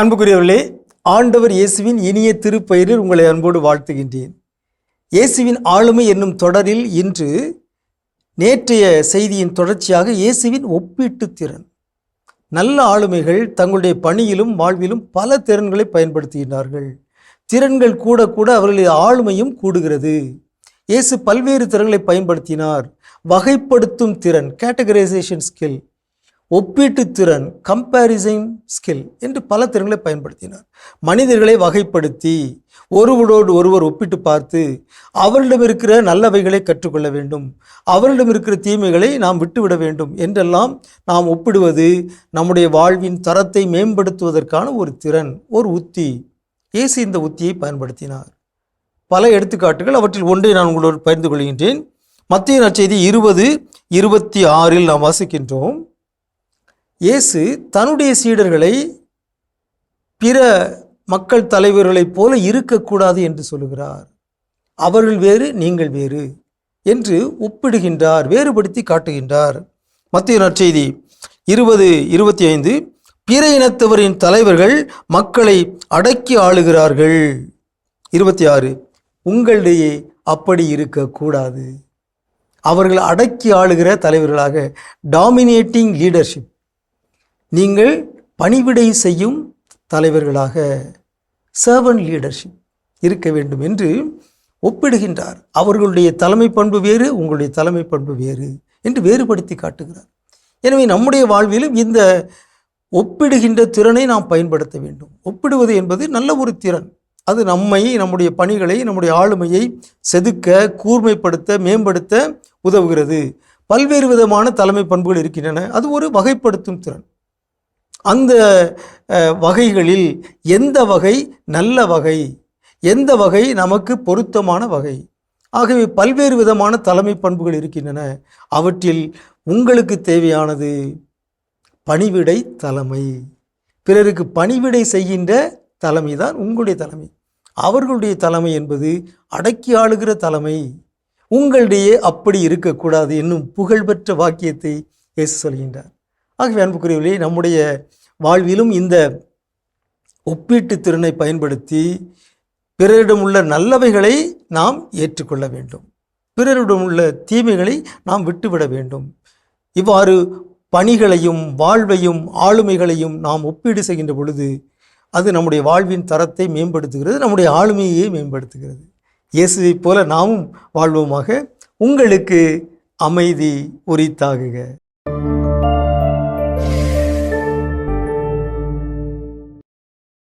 அன்புக்குரியவர்களே ஆண்டவர் இயேசுவின் இனிய திருப்பெயரில் உங்களை அன்போடு வாழ்த்துகின்றேன். இயேசுவின் ஆளுமை என்னும் தொடரில் இன்று நேற்றைய செய்தியின் தொடர்ச்சியாக இயேசுவின் ஒப்பீட்டு திறன். நல்ல ஆளுமைகள் தங்களுடைய பணியிலும் வாழ்விலும் பல திறன்களை பயன்படுத்துகின்றார்கள். திறன்கள் கூட கூட அவர்களுடைய ஆளுமையும் கூடுகிறது. இயேசு பல்வேறு திறன்களை பயன்படுத்தினார். வகைப்படுத்தும் திறன் கேட்டகரைசேஷன் ஸ்கில் ஒப்பீட்டு திறன் கம்பேரிசன் ஸ்கில் என்று பல திறன்களை பயன்படுத்தினார். மனிதர்களை வகைப்படுத்தி ஒருவரோடு ஒருவர் ஒப்பிட்டு பார்த்து அவரிடம் இருக்கிற நல்லவைகளை கற்றுக்கொள்ள வேண்டும். அவரிடம் இருக்கிற தீமைகளை நாம் விட்டுவிட வேண்டும். என்றெல்லாம் நாம் ஒப்பிடுவது நம்முடைய வாழ்வின் தரத்தை மேம்படுத்துவதற்கான ஒரு திறன் ஒரு உத்தி. இயேசு இந்த உத்தியை பயன்படுத்தினார். பல எடுத்துக்காட்டுகள் அவற்றில் ஒன்றை நான் உங்களோடு பகிர்ந்து கொள்கின்றேன். மத்திய நற்செய்தி இருபது இருபத்தி ஆறில் நாம் வாசிக்கின்றோம். இயேசு தன்னுடைய சீடர்களை பிற மக்கள் தலைவர்களைப் போல இருக்கக்கூடாது என்று சொல்லுகிறார். அவர்கள் வேறு நீங்கள் வேறு என்று ஒப்பிடுகின்றார் வேறுபடுத்தி காட்டுகின்றார். மத்திய நற்செய்தி இருபது இருபத்தி ஐந்து பிற இனத்தவரின் தலைவர்கள் மக்களை அடக்கி ஆளுகிறார்கள். இருபத்தி ஆறு உங்களிடையே அப்படி இருக்கக்கூடாது. அவர்கள் அடக்கி ஆளுகிற தலைவர்களாக டாமினேட்டிங் லீடர்ஷிப் நீங்கள் பணிவிடை செய்யும் தலைவர்களாக சர்வன் லீடர்ஷிப் இருக்க வேண்டும் என்று ஒப்பிடுகின்றார். அவர்களுடைய தலைமை பண்பு வேறு உங்களுடைய தலைமை பண்பு வேறு என்று வேறுபடுத்தி காட்டுகிறார். எனவே நம்முடைய வாழ்விலும் இந்த ஒப்பிடுகின்ற திறனை நாம் பயன்படுத்த வேண்டும். ஒப்பிடுவது என்பது நல்ல ஒரு திறன். அது நம்மை நம்முடைய பணிகளை நம்முடைய ஆளுமையை செதுக்க கூர்மைப்படுத்த மேம்படுத்த உதவுகிறது. பல்வேறு விதமான தலைமை பண்புகள் இருக்கின்றன. அது ஒரு வகைப்படுத்தும் திறன். அந்த வகைகளில் எந்த வகை நல்ல வகை எந்த வகை நமக்கு பொருத்தமான வகை? ஆகவே பல்வேறு விதமான தலைமை பண்புகள் இருக்கின்றன. அவற்றில் உங்களுக்கு தேவையானது பணிவிடை தலைமை. பிறருக்கு பணிவிடை செய்கின்ற தலைமை தான் உங்களுடைய தலைமை. அவர்களுடைய தலைமை என்பது அடக்கி ஆளுகிற தலைமை. உங்களிடையே அப்படி இருக்கக்கூடாது என்னும் புகழ்பெற்ற வாக்கியத்தை இயேசு சொல்கின்றார். ஆகவே அன்புக்குரியவர்களே நம்முடைய வாழ்விலும் இந்த ஒப்பீட்டு திறனை பயன்படுத்தி பிறரிடம் உள்ள நல்லவைகளை நாம் ஏற்றுக்கொள்ள வேண்டும். பிறரிடம் உள்ள தீமைகளை நாம் விட்டுவிட வேண்டும். இவ்வாறு பணிகளையும் வாழ்வையும் ஆளுமைகளையும் நாம் ஒப்பீடு செய்கின்ற பொழுது அது நம்முடைய வாழ்வின் தரத்தை மேம்படுத்துகிறது நம்முடைய ஆளுமையை மேம்படுத்துகிறது. இயேசுவைப் போல நாமும் வாழ்வோமாக. உங்களுக்கு அமைதி உரித்தாகுக.